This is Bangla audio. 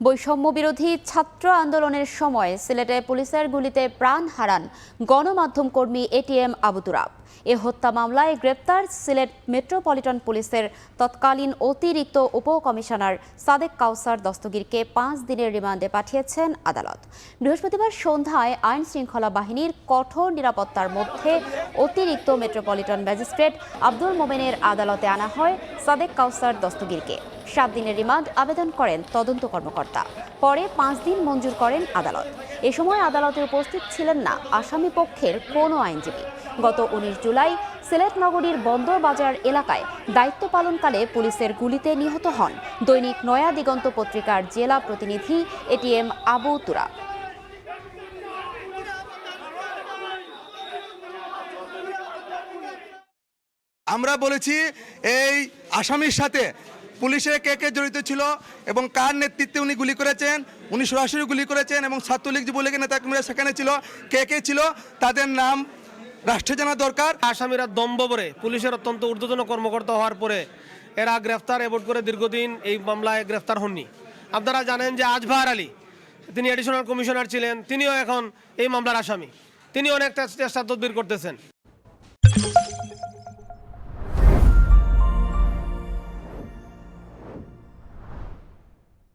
বৈষম্য বিরোধী ছাত্র আন্দোলনের সময় সিলেটে পুলিশের গুলিতে প্রাণ হারান গণমাধ্যম কর্মী এটিএম আবু তুরাব। এ হত্যা মামলায় গ্রেপ্তার সিলেট মেট্রোপলিটন পুলিশের তৎকালীন অতিরিক্ত উপকমিশনার সাদেক কাউসার দস্তগীরকে পাঁচ দিনের রিমান্ডে পাঠিয়েছেন আদালত। বৃহস্পতিবার সন্ধ্যায় আইন শৃঙ্খলা বাহিনীর কঠোর নিরাপত্তার মধ্যে অতিরিক্ত মেট্রোপলিটন ম্যাজিস্ট্রেট আব্দুল মোমেনের আদালতে আনা হয় সাদেক কাউসার দস্তগীরকে। সাত দিনের রিমান্ড আবেদন করেন তদন্ত কর্মকর্তা। পরে পাঁচ দিন মঞ্জুর করেন আদালত। এ সময় আদালতে উপস্থিত ছিলেন না আসামি পক্ষের কোনো আইনজীবী। গত উনিশ জুলাই সিলেট নগরীর বন্দর বাজার এলাকায় দায়িত্ব পালনকালে পুলিশের গুলিতে নিহত হন দৈনিক নয়া দিগন্ত পত্রিকার জেলা প্রতিনিধি এটিএম আবু তুরা। আমরা বলেছি এই আসামির সাথে পুলিশে কে কে জড়িত ছিল এবং কার নেতৃত্বে উনি গুলি করেছেন, উনি সরাসরি গুলি করেছেন এবং ছাত্রলীগ যুবলীগের নেতাকর্মীরা সেখানে ছিল, কে কে ছিল, তাদের নাম রাষ্ট্রে জানা দরকার। আসামিরা দম্ভ করে পুলিশের অত্যন্ত ঊর্ধ্বতন কর্মকর্তা হওয়ার পরে এরা গ্রেফতার এবট করে দীর্ঘদিন এই মামলায় গ্রেফতার হননি। আপনারা জানেন যে আজভার আলী, তিনি এডিশনাল কমিশনার ছিলেন, তিনিও এখন এই মামলার আসামি। তিনি অনেক চেষ্টা তদবির করতেছেন।